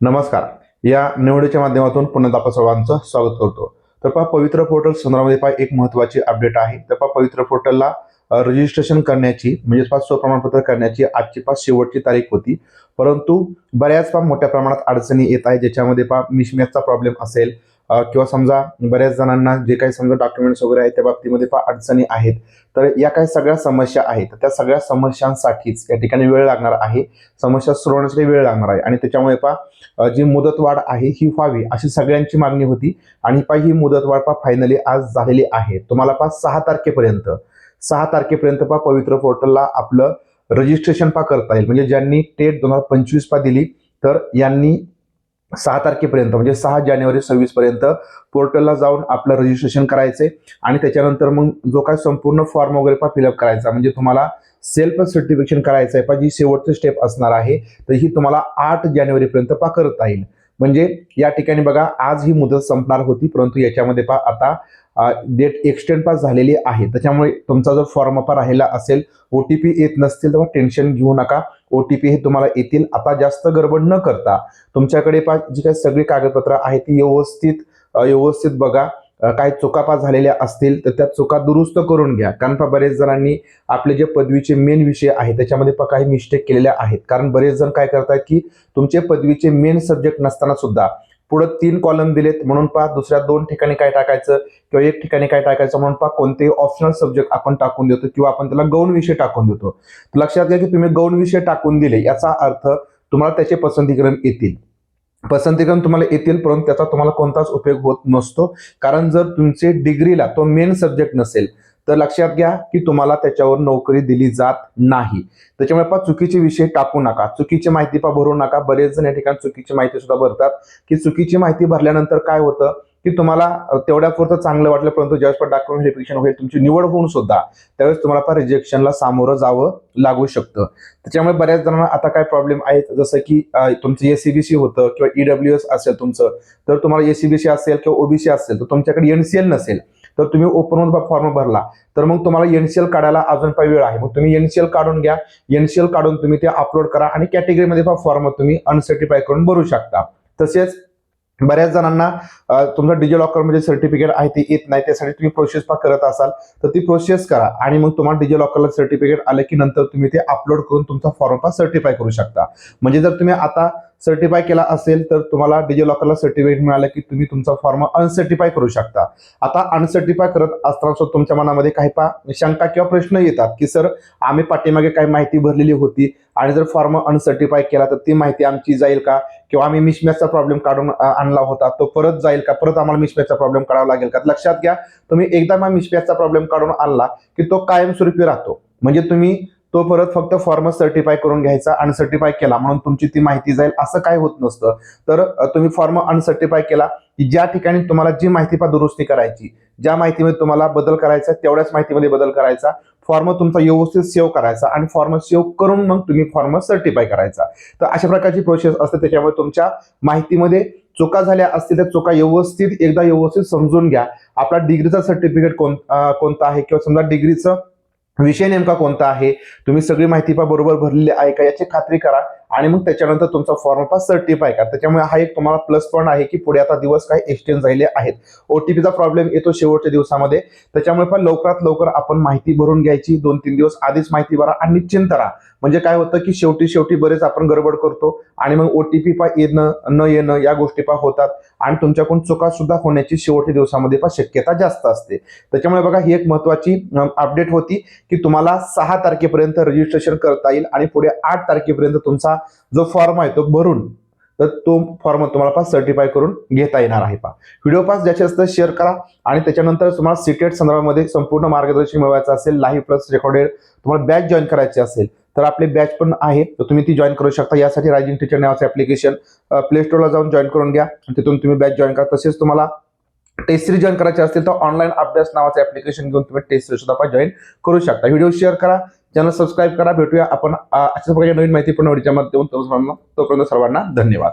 नमस्कार. या निवडीच्या माध्यमातून पुन्हा आपण सर्वांचं स्वागत करतो. तर पहा पवित्र पोर्टल संदर्भामध्ये पहा एक महत्वाची अपडेट आहे. तर पहा पवित्र पोर्टलला रजिस्ट्रेशन करण्याची म्हणजे पहा स्वप्रमाणपत्र करण्याची आजची पाच शेवटची तारीख होती. परंतु बऱ्याच पा मोठ्या प्रमाणात अडचणी येत आहे ज्याच्यामध्ये पहा मिशमॅचचा प्रॉब्लेम असेल किंवा समजा बऱ्याच जणांना जे काही समजा डॉक्युमेंट्स वगैरे आहेत त्या बाबतीमध्ये फार अडचणी आहेत. तर या काही सगळ्या समस्या आहेत. त्या सगळ्या समस्यांसाठीच या ठिकाणी वेळ लागणार आहे. समस्या सोडवण्यासाठी वेळ लागणार आहे. आणि त्याच्यामुळे पहा जी मुदतवाढ आहे ही व्हावी अशी सगळ्यांची मागणी होती. आणि पा ही मुदतवाढ पा फायनली आज झालेली आहे. तुम्हाला पा सहा तारखेपर्यंत सहा तारखेपर्यंत पहा पवित्र पोर्टलला आपलं रजिस्ट्रेशन पहा करता येईल. म्हणजे ज्यांनी टेट दोन हजार पंचवीस पा दिली तर यांनी सहा तारखेपर्यंत म्हणजे सहा जानेवारी सव्वीस पर्यंत पोर्टलला जाऊन आपलं रजिस्ट्रेशन करायचंय आणि त्याच्यानंतर मग जो काय संपूर्ण फॉर्म वगैरे पहा फिलअप करायचा म्हणजे तुम्हाला सेल्फ सर्टिफिकेशन करायचं आहे. पण जी शेवटची स्टेप असणार आहे तर ही तुम्हाला आठ जानेवारीपर्यंत पहा करता येईल. म्हणजे या ठिकाणी बघा आज ही मुदत संपणार होती परंतु याच्यामध्ये पहा आता डेट एक्सटेंड पास झालेली आहे. त्याच्यामुळे तुमचा जर फॉर्म पा राहिला असेल ओ टी पी येत नसतील तेव्हा टेन्शन घेऊ नका. ओ टी पी हे तुम्हाला येतील. आता जास्त गडबड न करता तुमच्याकडे पा जी काही सगळी कागदपत्र आहेत ती व्यवस्थित व्यवस्थित बघा. अ, काही चुकापा झालेल्या असतील तर त्या चुका दुरुस्त करून घ्या. कारण पहा बरेच जणांनी आपले जे पदवीचे मेन विषय आहेत त्याच्यामध्ये पहा काही मिस्टेक केलेल्या आहेत. कारण बरेच जण काय करतात की तुमचे पदवीचे मेन सब्जेक्ट नसताना सुद्धा पुढं तीन कॉलम दिलेत. म्हणून पहा दुसऱ्या दोन ठिकाणी काय टाकायचं किंवा एक ठिकाणी काय टाकायचं म्हणून पहा कोणते ऑप्शनल सब्जेक्ट आपण टाकून देतो किंवा आपण त्याला गौण विषय टाकून देतो. लक्षात घ्या की तुम्ही गौण विषय टाकून दिले याचा अर्थ तुम्हाला त्याचे पसंतीकरण येतील. पसंतीकरण तुम्हाला येतील परंतु त्याचा तुम्हाला कोणताच उपयोग होत नसतो. कारण जर तुमचे डिग्रीला तो मेन सब्जेक्ट नसेल तर लक्षात घ्या की तुम्हाला त्याच्यावर नोकरी दिली जात नाही. त्याच्यामुळे पहा चुकीचे विषय टाकू नका. चुकीची माहिती पा भरू नका. बरेच जण या ठिकाणी चुकीची माहिती सुद्धा भरतात. की चुकीची माहिती भरल्यानंतर काय होतं? की तुम्हाला तेवढ्यापुरतं चांगलं वाटलं परंतु ज्यावेळेस पण डॉक्युमेंट व्हेरिफिकेशन होईल तुमची निवड होऊन सुद्धा त्यावेळेस तुम्हाला पण रिजेक्शनला सामोरं जावं लागू शकतं. त्याच्यामुळे बऱ्याच जणांना आता काय प्रॉब्लेम आहेत? जसं की तुमचं एसीबीसी होतं किंवा ईडब्ल्यू एस असेल तुमचं तर तुम्हाला एसीबीसी असेल किंवा ओबीसी असेल तर तुमच्याकडे एनसीएल नसेल. तर तुम्ही ओपन फॉर्म भरला. तर मग तुम्हाला एनसीएल काढायला अजून काही वेळ आहे. मग तुम्ही एनसीएल काढून घ्या. एनसीएल काढून तुम्ही ते अपलोड करा आणि कॅटेगरीमध्ये फॉर्म तुम्ही अनसर्टिफाय करून भरू शकता. तसेच बऱ्याच जणांना तुमचा डिजी डिजिलॉकरमध्ये सर्टिफिकेट आहे ते येत नाही. त्यासाठी तुम्ही प्रोसेस करत असाल तर ती प्रोसेस करा. आणि मग तुम्हाला डिजिलॉकरला सर्टिफिकेट आलं की नंतर तुम्ही ते अपलोड करून तुमचा फॉर्म सर्टिफाय करू शकता. म्हणजे जर तुम्ही आता सर्टिफाय केला असेल तर तुम्हाला डिजिलॉकरला सर्टिफिकेट मिळालं की तुम्ही तुमचा फॉर्म अनसर्टिफाय करू शकता. आता अनसर्टिफाय करत असताना सुद्धा तुमच्या मनामध्ये काही पा शंका किंवा प्रश्न येतात की सर आम्ही पाठीमागे काही माहिती भरलेली होती आणि जर फॉर्म अनसर्टिफाय केला तर ती माहिती आमची जाईल का? किंवा आम्ही मिसमॅचचा प्रॉब्लेम काढून आणला होता तो परत जाईल का? परत आम्हाला मिसमॅचचा प्रॉब्लेम काढावा लागेल का? लक्षात घ्या तुम्ही एकदा मग मिसमॅचचा प्रॉब्लेम काढून आणला की तो कायमस्वरूपी राहतो. म्हणजे तुम्ही तो परत फक्त फॉर्म सर्टिफाय करून घ्यायचा अनसर्टिफाय केला म्हणून तुमची ती माहिती जाईल असं काय होत नसतं. तर तुम्ही फॉर्म अनसर्टिफाय केला की ज्या ठिकाणी तुम्हाला जी माहिती पा दुरुस्ती करायची ज्या माहितीमध्ये तुम्हाला बदल करायचा तेवढ्याच माहितीमध्ये बदल करायचा. फॉर्म तुमचा व्यवस्थित सेव्ह करायचा आणि फॉर्म सेव्ह करून मग तुम्ही फॉर्म सर्टिफाय करायचा. तर अशा प्रकारची प्रोसेस असते त्याच्यामुळे तुमच्या माहितीमध्ये चुका झाल्या असतील त्या चुका व्यवस्थित एकदा व्यवस्थित समजून घ्या. आपला डिग्रीचा सर्टिफिकेट कोण कोणता आहे? किंवा समजा डिग्रीचं विषय नेमका कोणता आहे? तुम्ही सगळी माहिती पा बरोबर भरलेली आहे का? याची खात्री करा. आणि मग त्याच्यानंतर तुमचा फॉर्म पास सर्टिफाय करा. त्याच्यामुळे हा एक तुम्हाला प्लस पॉईंट आहे की पुढे आता दिवस काही एक्सटेंड झालेले आहेत. ओटीपीचा प्रॉब्लेम येतो शेवटच्या दिवसामध्ये. त्याच्यामुळे पण लवकरात लवकर आपण माहिती भरून घ्यायची. दोन तीन दिवस आधीच माहिती भरा आणि निश्चिंत राहा. म्हणजे काय होतं की शेवटी शेवटी बरेच आपण गडबड करतो आणि मग ओटीपी पा येणं न येणं या गोष्टी पा होतात आणि तुमच्याकडून चुका सुद्धा होण्याची शेवटच्या दिवसामध्ये पा शक्यता जास्त असते. त्याच्यामुळे बघा ही एक महत्वाची अपडेट होती की तुम्हाला सहा तारखेपर्यंत रजिस्ट्रेशन करता येईल आणि पुढे आठ तारखेपर्यंत तुमचा जो फॉर्म आहे तो भरून तर तो फॉर्म तुम्हाला पास सर्टिफाय करून घेता येणार आहे पा व्हिडिओ पास ज्याचे असतं शेअर करा आणि त्याच्यानंतर तुम्हाला सिटेट संदर्भामध्ये संपूर्ण मार्गदर्शन मिळवायचं असेल लाईव्ह प्लस रेकॉर्डेड तुम्हाला बॅच जॉईन करायची असेल तर आपली बॅच पण आहे तर तुम्ही ती जॉईन करू शकता. यासाठी रायजिंग टीचर नावाचं ऍप्लिकेशन प्ले स्टोरला जाऊन जॉईन करून घ्या तिथून तुम्ही बॅच जॉईन करा. तसेच तुम्हाला टेस्ट सिरीज जॉईन करायचे असतील तर ऑनलाईन अभ्यास नावाचं ऍप्लिकेशन घेऊन तुम्ही टेस्ट सिरीज सुद्धा जॉईन करू शकता. व्हिडिओ शेअर करा चॅनल सबस्क्राईब करा. भेटूया आपण अशा प्रकारची नवीन माहिती पूर्ण व्हिडिओच्या माध्यमातून. तोपर्यंत सर्वांना धन्यवाद.